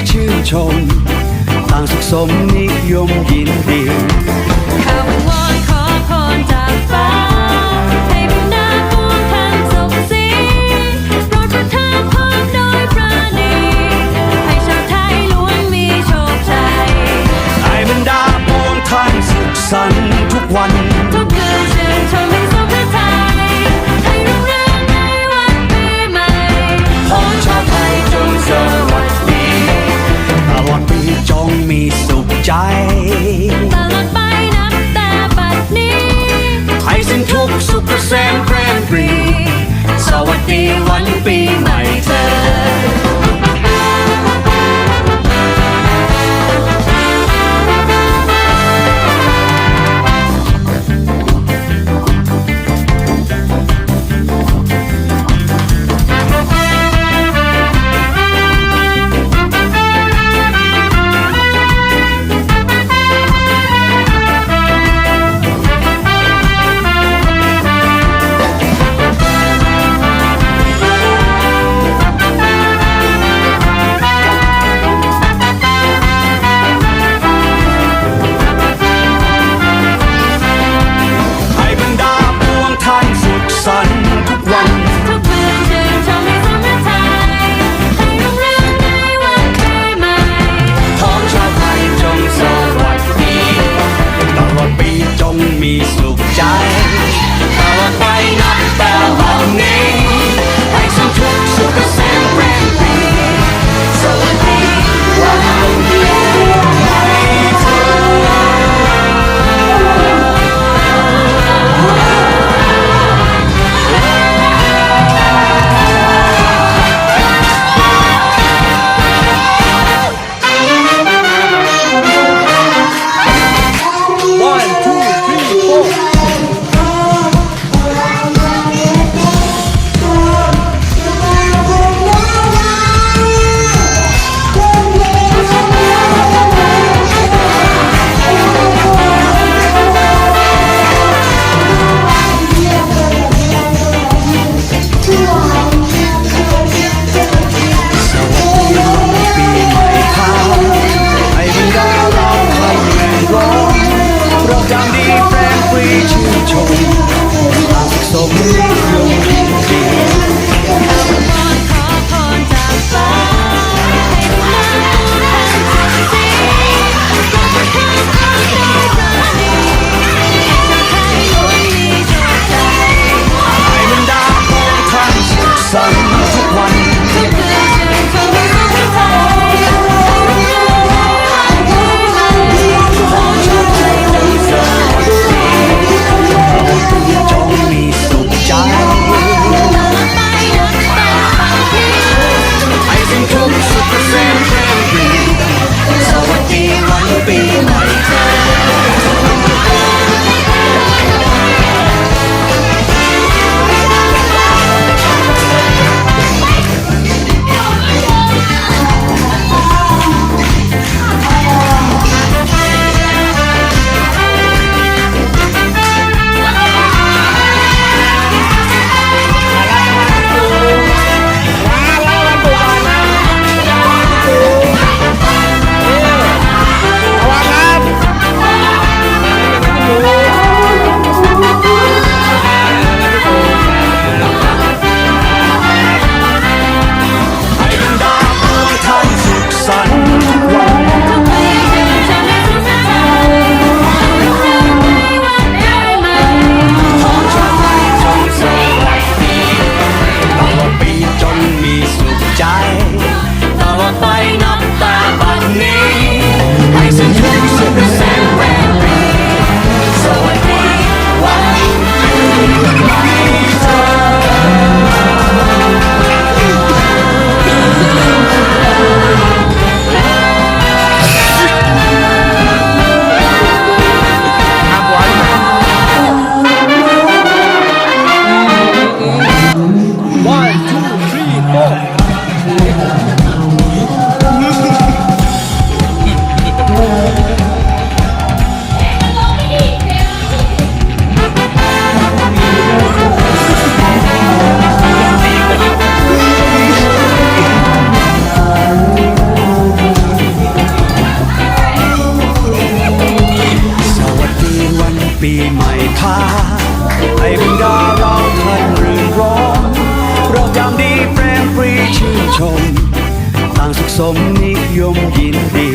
지친 총 땅속 섭니 용기인데 ใจตลอดไปนับแต่บัดนี้ไทยสิ้นทุกสุขเกษมแกรนปรี สวัสดีวันปีใหม่เธอีใหม่พาให้บรรดาเราท่านรื่นร้องเรายามดีแปรมปรีชื่นชม ต่างสุขสมนิยมยินดี